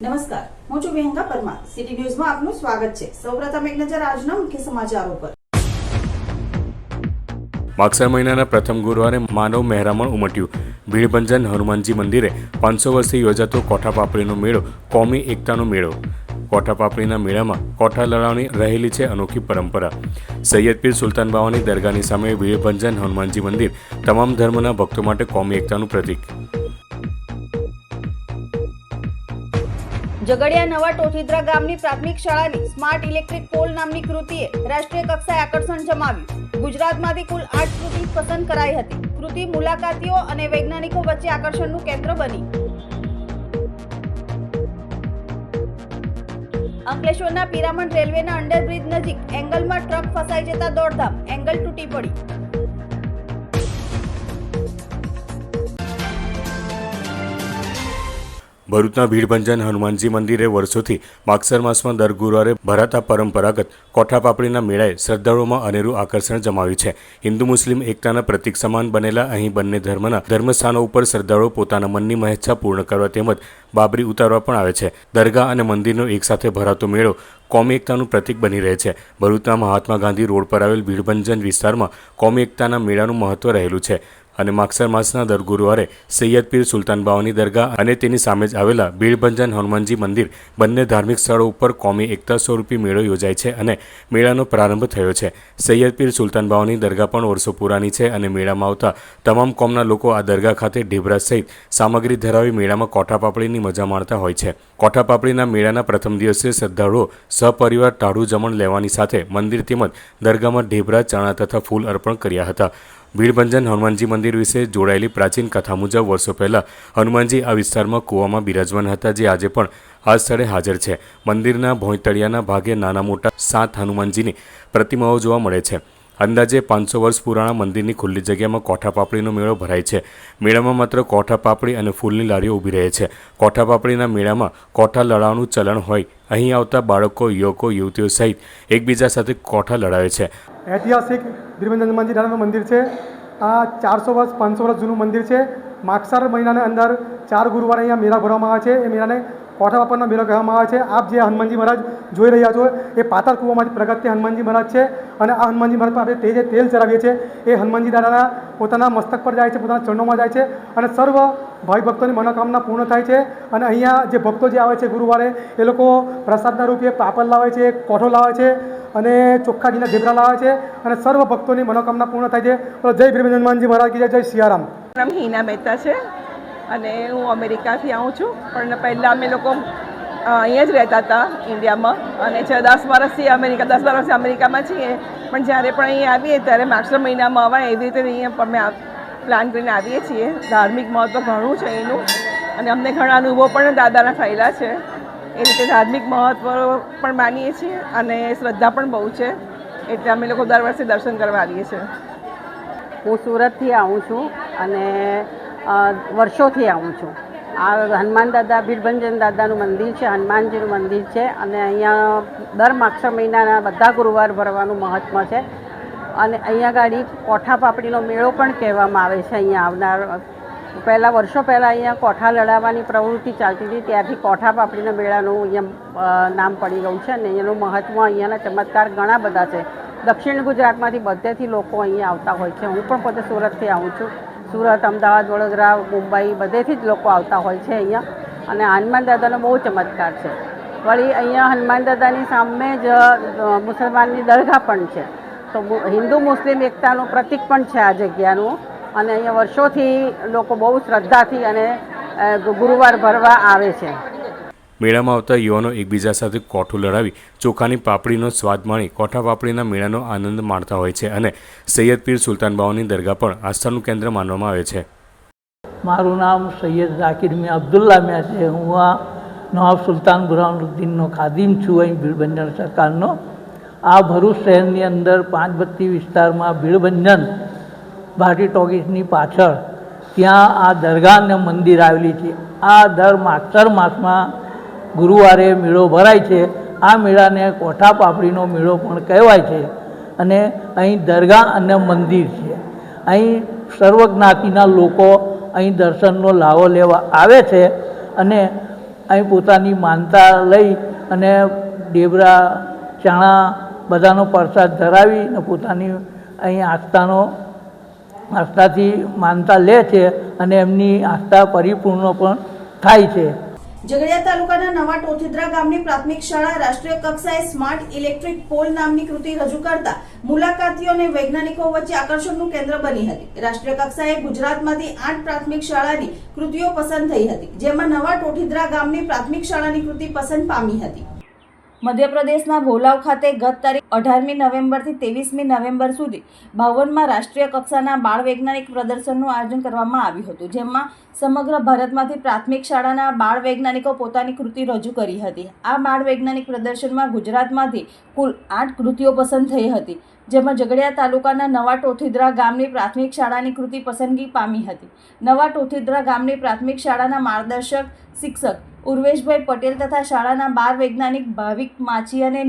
નમસ્કાર, હું છું વિહંગા પરમાર. સિટી ન્યૂઝમાં આપનું સ્વાગત છે. સૌપ્રથમ એક નજર આજના મુખ્ય સમાચારો પર. માગસર મહિનાના પ્રથમ ગુરુવારે માનવ મહેરામણ ઉમટ્યું. ભીડભંજન હનુમાનજી મંદિરે પાંચસો વર્ષથી યોજાતો કોઠા પાપડીનો મેળો, કોમી એકતાનો મેળો. કોઠા પાપડીના મેળામાં કોઠા લડાવણી રહેલી છે અનોખી પરંપરા. સૈયદ પીર સુલતાન બાવાની દરગાહની સામે ભીડભંજન હનુમાનજી મંદિર તમામ ધર્મના ભક્તો માટે કોમી એકતાનું પ્રતીક. ઝઘડિયા નવા ટોથીદ્રા ગામની પ્રાથમિક શાળાની સ્માર્ટ ઇલેક્ટ્રિક પોલ નામની કૃતિએ રાષ્ટ્રીય કક્ષાએ આકર્ષણ જમાવ્યું. ગુજરાતમાંથી કુલ આઠ કૃતિ પસંદ કરાઈ હતી. કૃતિ મુલાકાતીઓ અને વૈજ્ઞાનિકો વચ્ચે આકર્ષણનું કેન્દ્ર બની. અંકલેશ્વરના પિરામણ રેલવેના અંડરબ્રિજ નજીક એંગલમાં ટ્રક ફસાઈ જતા દોડધામ, એંગલ તૂટી પડી. ભરૂચના ભીડભંજન હનુમાનજી મંદિરે વર્ષોથી માગસર માસમાં દર ગુરુવારે ભરાતા પરંપરાગત કોઠા પાપડીના મેળાએ શ્રદ્ધાળુઓમાં અનેરું આકર્ષણ જમાવ્યું છે. હિન્દુ મુસ્લિમ એકતાના પ્રતીક સમાન બનેલા અહીં બંને ધર્મના ધર્મસ્થાનો ઉપર શ્રદ્ધાળુઓ પોતાના મનની મહેચ્છા પૂર્ણ કરવા તેમજ બાબરી ઉતારવા પણ આવે છે. દરગાહ અને મંદિરનો એકસાથે ભરાતો મેળો કોમી એકતાનું પ્રતીક બની રહે છે. ભરૂચના મહાત્મા ગાંધી રોડ પર આવેલ ભીડભંજન વિસ્તારમાં કોમી એકતાના મેળાનું મહત્વ રહેલું છે. અને માગસર માસના દર ગુરુવારે સૈયદ પીર સુલતાન બાવાની દરગાહ અને તેની સામે જ આવેલા બીડભંજન હનુમાનજી મંદિર બંને ધાર્મિક સ્થળો ઉપર કોમી એકતા સ્વરૂપી મેળો યોજાય છે અને મેળાનો પ્રારંભ થયો છે. સૈયદ પીર સુલતાન બાવાની દરગાહ પણ વર્ષો પુરાની છે અને મેળામાં આવતા તમામ કોમના લોકો આ દરગાહ ખાતે ઢેબરા સહિત સામગ્રી ધરાવી મેળામાં કોઠા પાપડીની મજા માણતા હોય છે. કોઠા પાપડીના મેળાના પ્રથમ દિવસે શ્રદ્ધાળુઓ સપરિવાર ટાળું જમણ લેવાની સાથે મંદિર તેમજ દરગાહમાં ઢેબરા ચણા તથા ફૂલ અર્પણ કર્યા હતા. ભીડભંજન હનુમાનજી મંદિર વિશે જોડાયેલી પ્રાચીન કથા મુજબ વર્ષો પહેલાં હનુમાનજી આ વિસ્તારમાં કૂવામાં બિરાજમાન હતા, જે આજે પણ આ સ્થળે હાજર છે. મંદિરના ભોંયતળિયાના ભાગે નાના મોટા સાત હનુમાનજીની પ્રતિમાઓ જોવા મળે છે. અંદાજે પાંચસો વર્ષ પુરાણા મંદિરની ખુલ્લી જગ્યામાં કોઠા પાપડીનો મેળો ભરાય છે. મેળામાં માત્ર કોઠા પાપડી અને ફૂલની લારીઓ ઊભી રહે છે. કોઠા પાપડીના મેળામાં કોઠા લડાવવાનું ચલણ હોય, અહીં આવતા બાળકો, યુવકો, યુવતીઓ સહિત એકબીજા સાથે કોઠા લડાવે છે. ઐતિહાસિક મંદિર છે. આ ચારસો વર્ષ, પાંચસો વર્ષ જૂનું મંદિર છે. માગસાર મહિનાની અંદર ચાર ગુરુવારે અહીંયા મેળા ભરવામાં આવે છે. એ મેળાને કોઠા બાપાનો મેળો કહેવામાં આવે છે. આપ જે હનુમાનજી મહારાજ જોઈ રહ્યા છો, એ પાતાળ કૂવામાંથી પ્રગટ હનુમાનજી મહારાજ છે અને આ હનુમાનજી મહારાજ પર આપણે તે જે તેલ ચડાવીએ છીએ. એ હનુમાનજી દાદાના પોતાના મસ્તક પર જાય છે, પોતાના ચરણોમાં જાય છે અને સર્વ ભાઈ ભક્તોની મનોકામના પૂર્ણ થાય છે અને અહીંયા જે ભક્તો જે આવે છે ગુરુવારે, એ લોકો પ્રસાદના રૂપે પાપડ લાવે છે કોઠો લાવે છે અને ચોખ્ખાજીના ઝેબરા લાવે છે અને સર્વ ભક્તોની મનોકામના પૂર્ણ થાય છે. જય ભીમ હનુમાનજી મહારાજ કી જય જય સિયારામ નામ હિના મહેતા છે અને હું અમેરિકાથી આવું છું. પણ પહેલાં અમે લોકો અહીંયા જ રહેતા હતા ઇન્ડિયામાં અને છ દસ વર્ષથી અમેરિકા, દસ વર્ષથી અમેરિકામાં છીએ. પણ જ્યારે પણ અહીંયા આવીએ ત્યારે માર્ચ મહિનામાં અવાય એવી રીતે અહીંયા અમે પ્લાન કરીને આવીએ છીએ. ધાર્મિક મહત્ત્વ ઘણું છે એનું. અને અમને ઘણા અનુભવો પણ દાદાના થયેલા છે. એ રીતે ધાર્મિક મહત્ત્વ પણ માનીએ છીએ અને શ્રદ્ધા પણ બહુ છે. એટલે અમે લોકો દર વર્ષે દર્શન કરવા આવીએ છીએ. હું સુરતથી આવું છું અને વર્ષોથી આવું છું. આ હનુમાન દાદા ભીડભંજન દાદાનું મંદિર છે, હનુમાનજીનું મંદિર છે અને અહીંયા દર માક્ષર મહિનાના બધા ગુરુવાર ભરવાનું મહત્ત્વ છે. અને અહીંયા ગાડી કોઠા પાપડીનો મેળો પણ કહેવામાં આવે છે અહીંયા આવનાર, પહેલાં વર્ષો પહેલાં અહીંયા કોઠા લડાવવાની પ્રવૃત્તિ ચાલતી હતી, ત્યારથી કોઠા પાપડીના મેળાનું અહીંયા નામ પડી ગયું છે અને એનું મહત્ત્વ અહીંયાના ચમત્કાર ઘણા બધા છે. દક્ષિણ ગુજરાતમાંથી બધેથી લોકો અહીંયા આવતા હોય છે. હું પણ પોતે સુરતથી આવું છું. સુરત, અમદાવાદ, વડોદરા, મુંબઈ બધેથી જ લોકો આવતા હોય છે અહીંયા અને હનુમાન દાદાનો બહુ ચમત્કાર છે. વળી અહીંયા હનુમાન દાદાની સામે જ મુસલમાનની દરગાહ પણ છે. તો હિન્દુ મુસ્લિમ એકતાનું પ્રતિક પણ છે આ જગ્યાનું. અને અહીંયા વર્ષોથી લોકો બહુ શ્રદ્ધાથી અને ગુરુવાર ભરવા આવે છે. મેળામાં આવતા યુવાનો એકબીજા સાથે કોઠું લડાવી ચોખાની પાપડીનો સ્વાદ માણી કોઠા પાપડીના મેળાનો આનંદ માણતા હોય છે અને સૈયદ પીર સુલતાન બાવાની દરગાહ પણ આસ્થાનું કેન્દ્ર માનવામાં આવે છે. મારું નામ સૈયદ ઝાકિર મિયા અબ્દુલ્લા મિયા છે. હું આ નવાબ સુલતાન બુરહાનુદ્દીનનો ખાદિમ છું અહીં ભીડભંજન સરકારનો. આ ભરૂચ શહેરની અંદર પાંચ બત્તી વિસ્તારમાં ભીડભંજન ભાટી ટોકીસની પાછળ ત્યાં આ દરગાહ અને મંદિર આવેલી છે. આ દર માગસર માસમાં ગુરુવારે મેળો ભરાય છે. આ મેળાને કોઠા પાપડીનો મેળો પણ કહેવાય છે અને અહીં દરગાહ અને મંદિર છે. અહીં સર્વ જ્ઞાતિના લોકો અહીં દર્શનનો લાવો લેવા આવે છે અને અહીં પોતાની માનતા લઈ અને ડેબરા, ચણા બધાનો પ્રસાદ ધરાવી અને પોતાની અહીં આસ્થાનો, આસ્થાથી માનતા લે છે અને એમની આસ્થા પરિપૂર્ણ પણ થાય છે. ઝઘડિયા તાલુકાના નવા ટોથીદ્રા ગામની પ્રાથમિક શાળા રાષ્ટ્રીય કક્ષાએ સ્માર્ટ ઇલેક્ટ્રિક પોલ નામની કૃતિ રજૂ કરતા મુલાકાતીઓ અને વૈજ્ઞાનિકો વચ્ચે આકર્ષણનું કેન્દ્ર બની હતી. રાષ્ટ્રીય કક્ષાએ ગુજરાતમાંથી આઠ પ્રાથમિક શાળાની કૃતિઓ પસંદ થઈ હતી, જેમાં નવા ટોઠીદ્રા ગામની પ્રાથમિક શાળાની કૃતિ પસંદ પામી હતી. મધ્યપ્રદેશના ભોલાવ ખાતે ગત તારીખ અઢારમી નવેમ્બરથી ત્રેવીસમી નવેમ્બર સુધી બાવનમાં રાષ્ટ્રીય કક્ષાના બાળ વૈજ્ઞાનિક પ્રદર્શનનું આયોજન કરવામાં આવ્યું હતું, જેમાં સમગ્ર ભારતમાંથી પ્રાથમિક શાળાના બાળ વૈજ્ઞાનિકો પોતાની કૃતિ રજૂ કરી હતી. આ બાળ વૈજ્ઞાનિક પ્રદર્શનમાં ગુજરાતમાંથી કુલ આઠ કૃતિઓ પસંદ થઈ હતી, જેમાં ઝઘડિયા તાલુકાના નવા ટોથીદ્રા ગામની પ્રાથમિક શાળાની કૃતિ પસંદગી પામી હતી. નવા ટોથીદ્રા ગામની પ્રાથમિક શાળાના માર્ગદર્શક, શિક્ષક ઉર્વેશભાઈ પટેલ તથા શાળાના બાર વૈજ્ઞાનિક ભાવિક માછી અને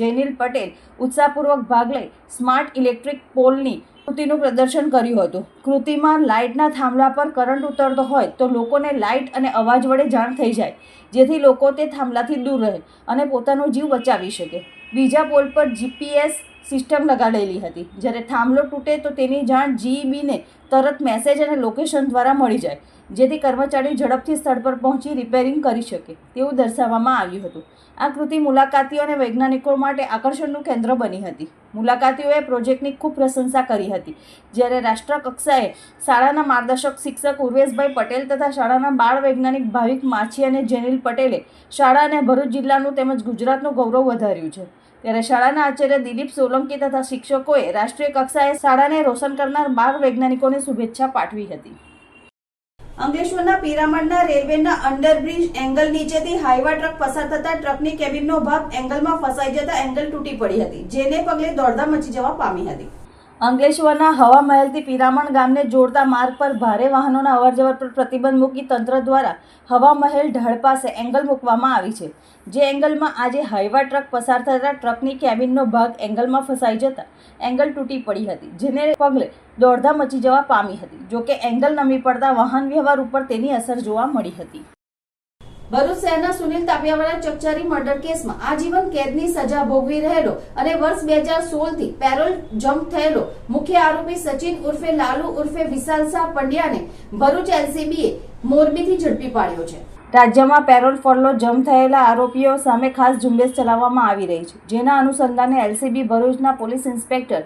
જૈનિલ પટેલ ઉત્સાહપૂર્વક ભાગ લઈ સ્માર્ટ ઇલેક્ટ્રિક પોલની કૃતિનું પ્રદર્શન કર્યું હતું. કૃતિમાં લાઇટના થાંભલા પર કરંટ ઉતરતો હોય તો લોકોને લાઇટ અને અવાજ વડે જાણ થઈ જાય, જેથી લોકો તે થાંભલાથી દૂર રહે અને પોતાનો જીવ બચાવી શકે. બીજા પોલ પર જીપીએસ સિસ્ટમ લગાડેલી હતી. જ્યારે થાંભલો તૂટે તો તેની જાણ જીઈબીને તરત મેસેજ અને લોકેશન દ્વારા મળી જાય. જેથી કર્મચારીઓ ઝડપથી સ્થળ પર પહોંચી રિપેરિંગ કરી શકે, તેવું દર્શાવવામાં આવ્યું હતું. આ કૃતિ મુલાકાતીઓ અને વૈજ્ઞાનિકો માટે આકર્ષણનું કેન્દ્ર બની હતી. મુલાકાતીઓએ પ્રોજેક્ટની ખૂબ પ્રશંસા કરી હતી. જ્યારે રાષ્ટ્ર કક્ષાએ શાળાના માર્ગદર્શક શિક્ષક ઉર્વેશભાઈ પટેલ તથા શાળાના બાળ વૈજ્ઞાનિક ભાવિક માછી અને જેનિલ પટેલે શાળા અને ભરૂચ જિલ્લાનું તેમજ ગુજરાતનું ગૌરવ વધાર્યું છે. ત્યારે શાળાના આચાર્ય દિલીપ સોલંકી તથા શિક્ષકોએ રાષ્ટ્રીય કક્ષાએ શાળાને રોશન કરનાર બાળ વૈજ્ઞાનિકોને શુભેચ્છા પાઠવી હતી. અંકલેશ્વરના પિરામણના રેલવેના અંડરબ્રિજ એંગલ નીચેથી હાઈવા ટ્રક પસાર થતા ટ્રકની કેબિનનો ભાગ એંગલમાં ફસાઈ જતા એંગલ તૂટી પડી હતી, જેને પગલે દોડધામ મચી જવા પામી હતી. અંકલેશ્વરના હવા મહેલથી પિરામણ ગામને જોડતા માર્ગ પર ભારે વાહનોના અવરજવર પર પ્રતિબંધ મૂકી તંત્ર દ્વારા હવા મહેલ ઢાળ પાસે એંગલ મૂકવામાં આવી છે. જે એંગલમાં આજે હાઈવા ટ્રક પસાર થતા ટ્રકની કેબિનનો ભાગ એંગલમાં ફસાઈ જતા એંગલ તૂટી પડી હતી, જેને પગલે દોડધામ મચી જવા પામી હતી, જોકે એંગલ નમી પડતા વાહન વ્યવહાર ઉપર તેની અસર જોવા મળી હતી. ભરૂચ શહેરના સુનિલ તાપિયાવાળા ચકચારી મર્ડર કેસમાં આજીવન કેદની સજા ભોગવી રહેલો અને વર્ષ બે હજાર સોળથી પેરોલ જમ્પ થયેલો મુખ્ય આરોપી સચિન ઉર્ફે લાલુ ઉર્ફે વિશાલ શાહ પંડ્યાને ભરૂચ એલસીબીએ મોરબીથી ઝડપી પાડ્યો છે. રાજ્યમાં પેરોલ ફરલો જમ થયેલા આરોપીઓ સામે ખાસ ઝુંબેશ ચલાવવામાં આવી રહી છે, જેના અનુસંધાને એલસીબી ભરૂચના પોલીસ ઇન્સ્પેક્ટર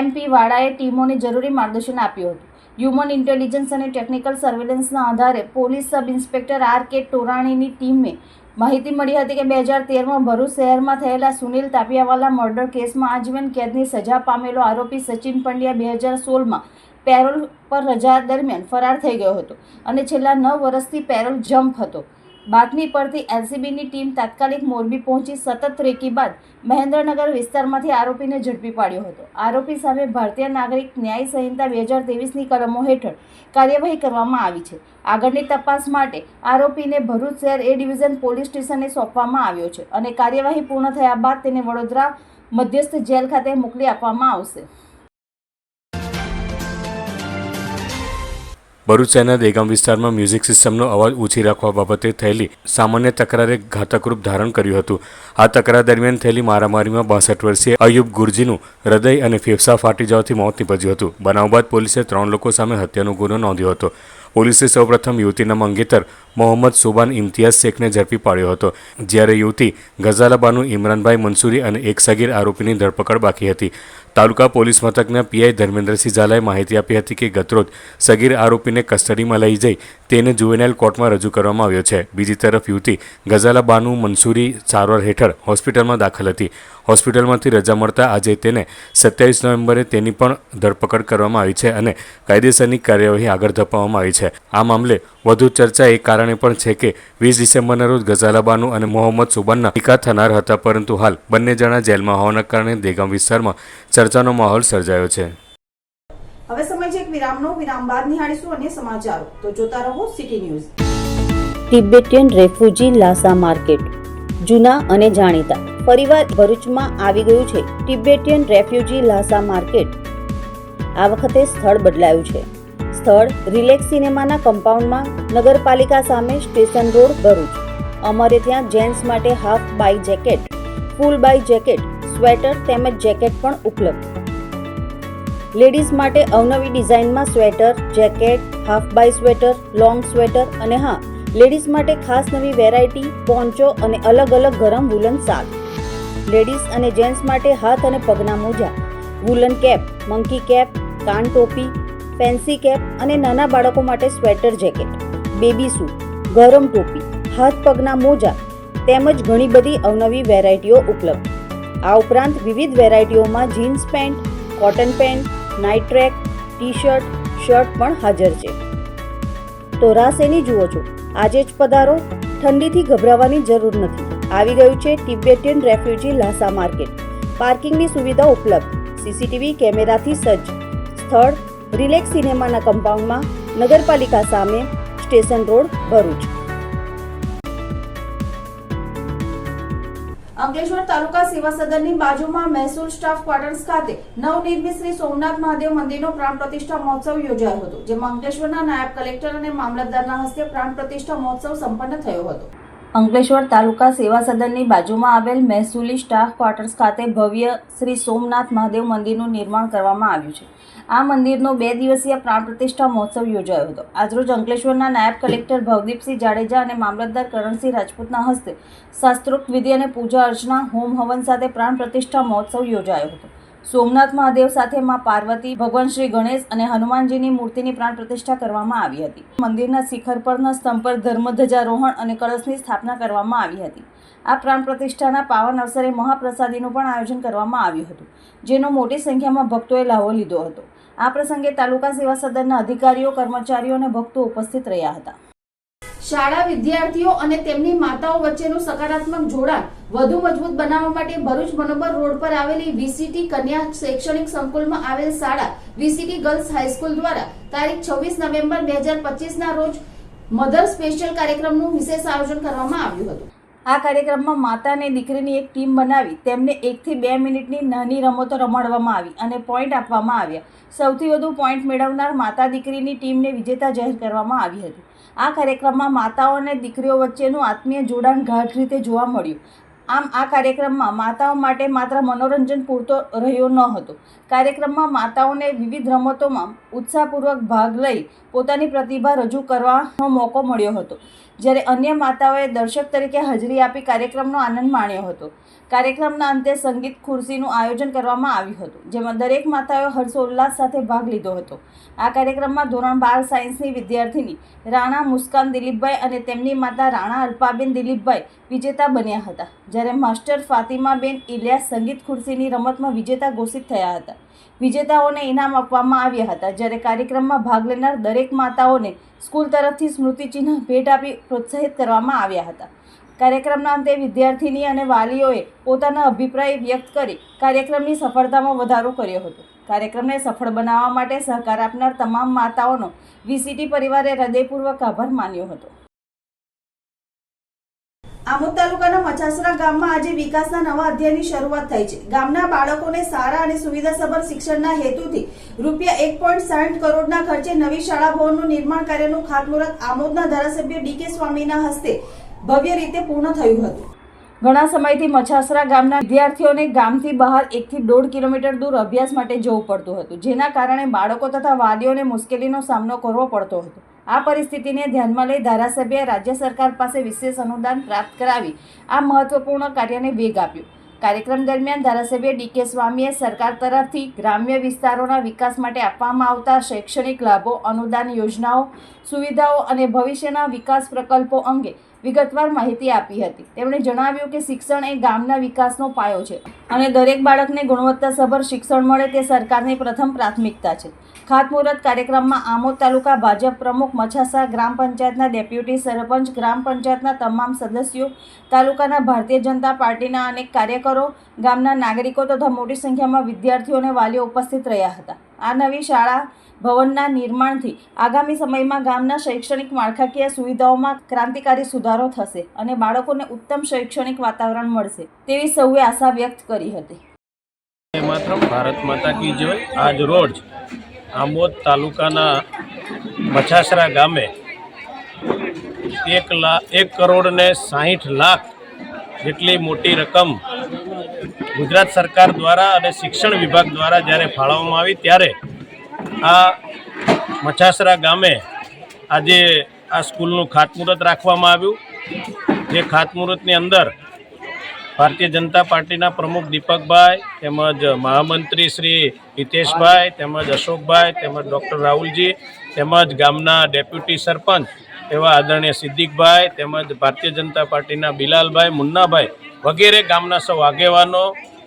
એમપી વાડાએ ટીમોને જરૂરી માર્ગદર્શન આપ્યું હતું. હ્યુમન ઇન્ટેલિજન્સ અને ટેકનિકલ સર્વેલન્સના આધારે police sub inspector R K ટોરાણીની ટીમે માહિતી મળી હતી કે બે હજાર તેરમાં ભરૂચ શહેરમાં થયેલા સુનિલ તાપિયાવાલા મર્ડર કેસમાં આજીવન કેદની સજા પામેલો આરોપી સચિન પંડ્યા બે હજાર સોળમાં પેરોલ પર રજા દરમિયાન ફરાર થઈ ગયો હતો અને છેલ્લા નવ વર્ષથી પેરોલ જમ્પ હતો. બાતમી પરથી એલસીબીની ટીમ તાત્કાલિક મોરબી પહોંચી સતત રેકી બાદ મહેન્દ્રનગર વિસ્તારમાંથી આરોપીને ઝડપી પાડ્યો હતો. આરોપી સામે ભારતીય નાગરિક ન્યાય સંહિતા બે હજાર ત્રેવીસની કલમો હેઠળ કાર્યવાહી કરવામાં આવી છે. આગળની તપાસ માટે આરોપીને ભરૂચ શહેર એ ડિવિઝન પોલીસ સ્ટેશને સોંપવામાં આવ્યો છે અને કાર્યવાહી પૂર્ણ થયા બાદ તેને વડોદરા મધ્યસ્થ જેલ ખાતે મોકલી આપવામાં આવશે. ભરૂચ શહેરના દેગામ વિસ્તારમાં મ્યુઝિક સિસ્ટમનો અવાજ ઊંચી રાખવા બાબતે થયેલી સામાન્ય તકરારે ઘાતક રૂપ ધારણ કર્યું હતું. આ તકરાર દરમિયાન થયેલી મારામારીમાં બાસઠ વર્ષીય અયુબ ગુરજીનું હૃદય અને ફેફસા ફાટી જવાથી મોત નીપજ્યું હતું. બનાવ બાદ પોલીસે ત્રણ લોકો સામે હત્યાનો ગુનો નોંધ્યો હતો. પોલીસે સૌપ્રથમ યુવતીના મંગેતર મોહમ્મદ સુબાન ઇમ્તિયાઝ શેખને ઝડપી પાડ્યો હતો. જ્યારે યુવતી ગઝાલાબાનુ ઇમરાનભાઈ મંસૂરી અને એક સગીર આરોપીની ધરપકડ બાકી હતી. તાલુકા પોલીસ મથકના પીઆઈ ધર્મેન્દ્રસિંહ ઝાલાએ માહિતી આપી હતી કે ગતરોજ સગીર આરોપીને કસ્ટડીમાં લઈ જઈ તેને જુવેનાઇલ કોર્ટમાં રજૂ કરવામાં આવ્યો છે. બીજી તરફ યુવતી ગઝાલા બાનુ મંસૂરી સારવાર હેઠળ હોસ્પિટલમાં દાખલ હતી. હોસ્પિટલમાંથી રજા મળતા આજે તેને સત્યાવીસ નવેમ્બરે તેની પણ ધરપકડ કરવામાં આવી છે અને કાયદેસરની કાર્યવાહી આગળ ધપાવવામાં આવી છે. આ મામલે વધુ ચર્ચા એ કારણે પણ છે કે વીસ ડિસેમ્બરના રોજ ગઝાલાબાનુ અને મોહમ્મદ સુબાનના ટીકા થનાર હતા પરંતુ હાલ બંને જણા જેલમાં હોવાના કારણે દેગામ વિસ્તારમાં ચર્ચાનો માહોલ સર્જાયો છે. હવે સમય છે એક વિરામનો. વિરામ બાદ નિહાળીશું અન્ય સમાચારો. તો જોતા રહો city news. Tibetan refugee Lhasa market. જૂના અને જાણીતા. ફરીવાર ભરૂચમાં આવી ગયું છે તિબેટિયન રેફ્યુજી લાસા માર્કેટ. આ વખતે સ્થળ બદલાયું છે. સ્થળ રિલેક્સ સિનેમાના કમ્પાઉન્ડમાં નગરપાલિકા સામે સ્ટેશન રોડ ભરૂચ. અમારે ત્યાં જેન્ટ્સ માટે હાફ બાય જેકેટ, ફૂલ બાય જેકેટ, સ્વેટર તેમજ જેકેટ પણ ઉપલબ્ધ. લેડીઝ માટે અવનવી ડિઝાઇનમાં સ્વેટર, જેકેટ, હાફ બાય સ્વેટર, લોંગ સ્વેટર અને હા, લેડીઝ માટે ખાસ નવી વેરાયટી, પોન્ચો અને અલગ અલગ ગરમ વુલન શાક લેડીઝ અને જેન્ટ્સ માટે હાથ અને પગના મોજા વુલન કેપ મંકી કેપ કાન ટોપી ફેન્સી કેપ અને નાના બાળકો માટે સ્વેટર જેકેટ, બેબી સૂટ, ગરમ ટોપી, હાથ પગના મોજા તેમજ ઘણી બધી અવનવી વેરાયટીઓ ઉપલબ્ધ. આ ઉપરાંત વિવિધ વેરાયટીઓમાં jeans pant, cotton pant, night track T shirt shirt પણ હાજર છે. તો રાસ એની જુઓ છો. આજે જ પધારો. ઠંડીથી ગભરાવાની જરૂર નથી. આવી ગયું છે તિબેટિયન રેફ્યુજી લાસા માર્કેટ. પાર્કિંગની સુવિધા ઉપલબ્ધ. સીસીટીવી કેમેરાથી સજ્જ. સ્થળ રિલેક્સ સિનેમાના કમ્પાઉન્ડમાં નગરપાલિકા સામે સ્ટેશન રોડ ભરૂચ. અંકલેશ્વર તાલુકા સેવા સદનની બાજુમાં મહેસૂલ સ્ટાફ ક્વાર્ટર્સ ખાતે નવનિર્મિત શ્રી સોમનાથ મહાદેવ મંદિરનો પ્રાણ પ્રતિષ્ઠા મહોત્સવ યોજાયો હતો, જેમાં અંકલેશ્વરના નાયબ કલેક્ટર અને મામલતદારના હસ્તે પ્રાણ પ્રતિષ્ઠા મહોત્સવ સંપન્ન થયો હતો. અંકલેશ્વર તાલુકા સેવા સદનની બાજુમાં આવેલ મહેસૂલી સ્ટાફ ક્વાર્ટર્સ ખાતે ભવ્ય શ્રી સોમનાથ મહાદેવ મંદિરનું નિર્માણ કરવામાં આવ્યું છે. આ મંદિરનો બે દિવસીય પ્રાણ પ્રતિષ્ઠા મહોત્સવ યોજાયો હતો. આજરોજ અંકલેશ્વરના નાયબ કલેક્ટર ભવદીપસિંહ જાડેજા અને મામલતદાર કરણસિંહ રાજપૂતના હસ્તે શાસ્ત્રોક્ત વિધિ અને પૂજા અર્ચના, હોમ હવન સાથે પ્રાણ પ્રતિષ્ઠા મહોત્સવ યોજાયો હતો. સોમનાથ મહાદેવ સાથે માં પાર્વતી, ભગવાન શ્રી ગણેશ અને હનુમાનજીની મૂર્તિની પ્રાણ પ્રતિષ્ઠા કરવામાં આવી હતી. મંદિરના શિખર પરના સ્તંભ પર ધર્મધ્વજારોહણ અને કળશની સ્થાપના કરવામાં આવી હતી. આ પ્રાણ પ્રતિષ્ઠાના પાવન અવસરે મહાપ્રસાદીનું પણ આયોજન કરવામાં આવ્યું હતું, જેનો મોટી સંખ્યામાં ભક્તોએ લાભો લીધો હતો. આ પ્રસંગે તાલુકા સેવા સદનના અધિકારીઓ, કર્મચારીઓ અને ભક્તો ઉપસ્થિત રહ્યા હતા. શાળા વિદ્યાર્થીઓ અને તેમની માતાઓ વચ્ચેનું સકારાત્મક જોડાણ વધુ મજબૂત બનાવવા માટે ભરૂચ મનોબર રોડ પર આવેલી વીસીટી કન્યા શૈક્ષણિક સંકુલમાં આવેલ શાળા વીસીટી ગર્લ્સ હાઈસ્કૂલ દ્વારા તારીખ છવ્વીસ નવેમ્બર બે હજાર પચીસના રોજ મધર સ્પેશિયલ કાર્યક્રમનું વિશેષ આયોજન કરવામાં આવ્યું હતું. આ કાર્યક્રમમાં માતા અને દીકરીની એક ટીમ બનાવી તેમને એકથી બે મિનિટની નાની રમતો રમાડવામાં આવી અને પોઈન્ટ આપવામાં આવ્યા. સૌથી વધુ પોઈન્ટ મેળવનાર માતા દીકરીની ટીમને વિજેતા જાહેર કરવામાં આવી હતી. આ કાર્યક્રમમાં માતાઓ અને દીકરીઓ વચ્ચેનું આત્મીય જોડાણ ગાઢ રીતે જોવા મળ્યું. આમ, આ કાર્યક્રમમાં માતાઓ માટે માત્ર મનોરંજન પૂરતો રહ્યો ન હતો. કાર્યક્રમમાં માતાઓને વિવિધ રમતોમાં ઉત્સાહપૂર્વક ભાગ લઈ પોતાની પ્રતિભા રજૂ કરવાનો મોકો મળ્યો હતો. જ્યારે અન્ય માતાઓએ દર્શક તરીકે હાજરી આપી કાર્યક્રમનો આનંદ માણ્યો હતો. કાર્યક્રમના અંતે સંગીત ખુરશીનું આયોજન કરવામાં આવ્યું હતું, જેમાં દરેક માતાઓએ હર્ષોલ્લાસ સાથે ભાગ લીધો હતો. આ કાર્યક્રમમાં ધોરણ બાર સાયન્સની વિદ્યાર્થીની રાણા મુસ્કાન દિલીપભાઈ અને તેમની માતા રાણા અલ્પાબેન દિલીપભાઈ વિજેતા બન્યા હતા, જ્યારે માસ્ટર ફાતિમાબેન ઇલિયાસ સંગીત ખુરશીની રમતમાં વિજેતા ઘોષિત થયા હતા. વિજેતાઓને ઇનામ આપવામાં આવ્યા હતા. જ્યારે કાર્યક્રમમાં ભાગ લેનાર દરેક માતાઓને સ્કૂલ તરફથી સ્મૃતિચિહ્ન ભેટ આપી પ્રોત્સાહિત કરવામાં આવ્યા હતા. કાર્યક્રમના અંતે વિદ્યાર્થીની અને વાલીઓએ પોતાના અભિપ્રાય વ્યક્ત કરી કાર્યક્રમની સફળતામાં વધારો કર્યો હતો. કાર્યક્રમને સફળ બનાવવા માટે સહકાર આપનાર તમામ માતાઓનો વીસીટી પરિવારે હૃદયપૂર્વક આભાર માન્યો હતો. આમોદ તાલુકાના મચાસરા ગામમાં આજે વિકાસના નવા અધ્યાયની શરૂઆત થઈ છે. ગામના બાળકોને સારા અને સુવિધાસભર શિક્ષણના હેતુથી રૂપિયા એક પોઈન્ટ સાઠ કરોડના ખર્ચે નવી શાળા ભવનનું નિર્માણ કાર્યનું ખાતમુહૂર્ત આમોદના ધારાસભ્ય ડી કે સ્વામીના હસ્તે ભવ્ય રીતે પૂર્ણ થયું હતું. ઘણા સમયથી મછાસરા ગામના વિદ્યાર્થીઓને ગામથી બહાર એકથી દોઢ કિલોમીટર દૂર અભ્યાસ માટે જવું પડતું હતું, જેના કારણે બાળકો તથા વાલીઓને મુશ્કેલીનો સામનો કરવો પડતો હતો. આ પરિસ્થિતિને ધ્યાનમાં લઈ ધારાસભ્યએ રાજ્ય સરકાર પાસે વિશેષ અનુદાન પ્રાપ્ત કરાવી આ મહત્વપૂર્ણ કાર્યને વેગ આપ્યો. કાર્યક્રમ દરમિયાન ધારાસભ્ય ડી કે સ્વામીએ સરકાર તરફથી ગ્રામ્ય વિસ્તારોના વિકાસ માટે આપવામાં આવતા શૈક્ષણિક લાભો, અનુદાન યોજનાઓ, સુવિધાઓ અને ભવિષ્યના વિકાસ પ્રકલ્પો અંગે વિગતવાર માહિતી આપી હતી. તેમણે જણાવ્યું કે શિક્ષણ એ ગામના વિકાસનો પાયો છે અને દરેક બાળકને ગુણવત્તાસભર શિક્ષણ મળે તે સરકારની પ્રથમ પ્રાથમિકતા છે. ખાતમુહૂર્ત કાર્યક્રમમાં આમોદ તાલુકા ભાજપ પ્રમુખ મછાસા ગ્રામ પંચાયતના ડેપ્યુટી સરપંચ, ગ્રામ પંચાયતના તમામ સદસ્યો, તાલુકાના ભારતીય જનતા પાર્ટીના અનેક કાર્યકરો, ગામના નાગરિકો તથા મોટી સંખ્યામાં વિદ્યાર્થીઓ અને વાલીઓ ઉપસ્થિત રહ્યા હતા. આ નવી શાળા ભવનના નિર્માણથી આગામી સમયમાં ગામના શૈક્ષણિક માળખાકીય સુવિધાઓમાં ક્રાંતિકારી સુધારો થશે અને બાળકોને ઉત્તમ શૈક્ષણિક વાતાવરણ મળશે તેવી સૌએ આશા વ્યક્ત કરી હતી. માત્ર ભારત માતા કી જય. આજ રોજ આમોદ તાલુકાના મછાસરા ગામે એક લાખ એક કરોડ ને સાહીઠ લાખ જેટલી મોટી રકમ ગુજરાત સરકાર દ્વારા અને શિક્ષણ વિભાગ દ્વારા જ્યારે ફાળવવામાં આવી, ત્યારે આ મછાસરા ગામે આજે આ સ્કૂલનું ખાતમુહૂર્ત રાખવામાં આવ્યું. જે ખાતમુહૂર્તની અંદર ભારતીય જનતા પાર્ટીના પ્રમુખ દીપકભાઈ તેમજ મહામંત્રી શ્રી હિતેશભાઈ તેમજ અશોકભાઈ તેમજ ડૉક્ટર રાહુલજી તેમજ ગામના ડેપ્યુટી સરપંચ એવા આદરણીય સિદ્દીકભાઈ તેમજ ભારતીય જનતા પાર્ટીના બિલાલભાઈ મુન્નાભાઈ વગેરે ગામના સૌ આગેવાનો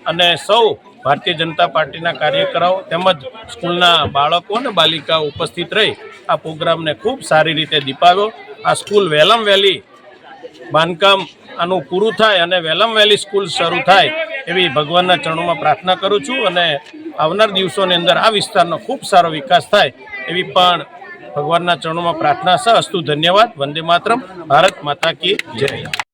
અને સૌ ભારતીય જનતા પાર્ટીના કાર્યકરો તેમજ સ્કૂલના બાળકો અને બાલિકાઓ ઉપસ્થિત રહી આ પ્રોગ્રામને ખૂબ સારી રીતે દીપાવ્યો. આ સ્કૂલ વહેલામ વહેલી બાંધકામ આનું પૂરું થાય અને વેલમ વહેલી સ્કૂલ શરૂ થાય એવી ભગવાનના ચરણોમાં પ્રાર્થના કરું છું અને આવનાર દિવસોની અંદર આ વિસ્તારનો ખૂબ સારો વિકાસ થાય એવી પણ ભગવાનના ચરણોમાં પ્રાર્થના છે અસ્તુ ધન્યવાદ. વંદે માતરમ. ભારત માતા કી જય.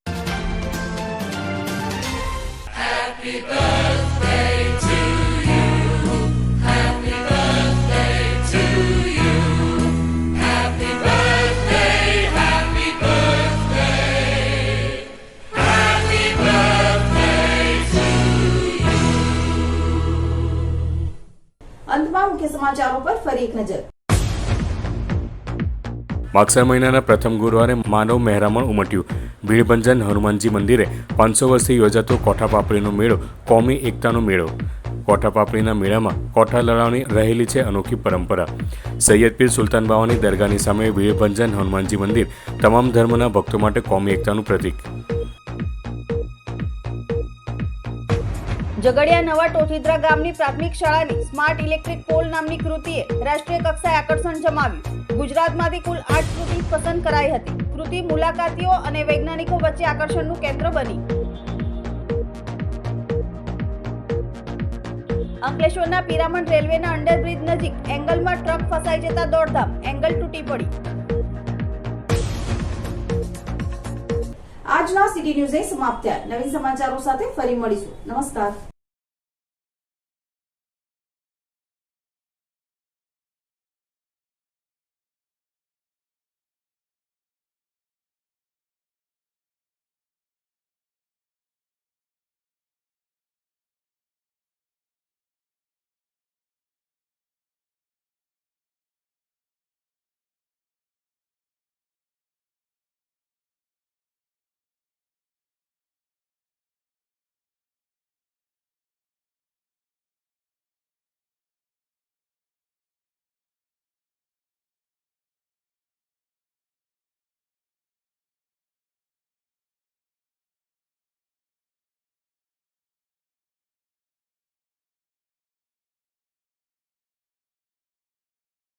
સમાચારો પર ફરી એક નજર. માગસર મહિનાના પ્રથમ ગુરુવારે માનવ મહેરામણ ઉમટ્યું. ભીડભંજન હનુમાનજી મંદિરે પાંચસો વર્ષથી યોજાતો કોઠા પાપડીનો મેળો, કોમી એકતાનો મેળો. કોઠા પાપડીના મેળામાં કોઠા લડાવની રહેલી છે અનોખી પરંપરા. સૈયદ પીર સુલતાન બાવાની દરગાહની સામે ભીડભંજન હનુમાનજી મંદિર તમામ ધર્મના ભક્તો માટે કોમી એકતાનું પ્રતીક. ઝઘડિયા નવા ટોઠીદ્રા ગામની પ્રાથમિક શાળાની સ્માર્ટ ઇલેક્ટ્રિક પોલ નામની કૃતિએ રાષ્ટ્રીય કક્ષાએ આકર્ષણ જમાવ્યું. ગુજરાતમાંથી કુલ આઠ કૃતિ પસંદ કરાઈ હતી. કૃતિ મુલાકાતીઓ અને વૈજ્ઞાનિકો વચ્ચે આકર્ષણનું કેન્દ્ર બની. અંકલેશ્વરના પિરામણ રેલવેના અંડરબ્રિજ નજીક એંગલમાં ટ્રક ફસાઈ જતા દોડધામ, એંગલ તૂટી પડી. આજના સિટી ન્યૂઝે સમાપ્ત થયા. નવીન સમાચારો સાથે ફરી મળીશું. નમસ્કાર.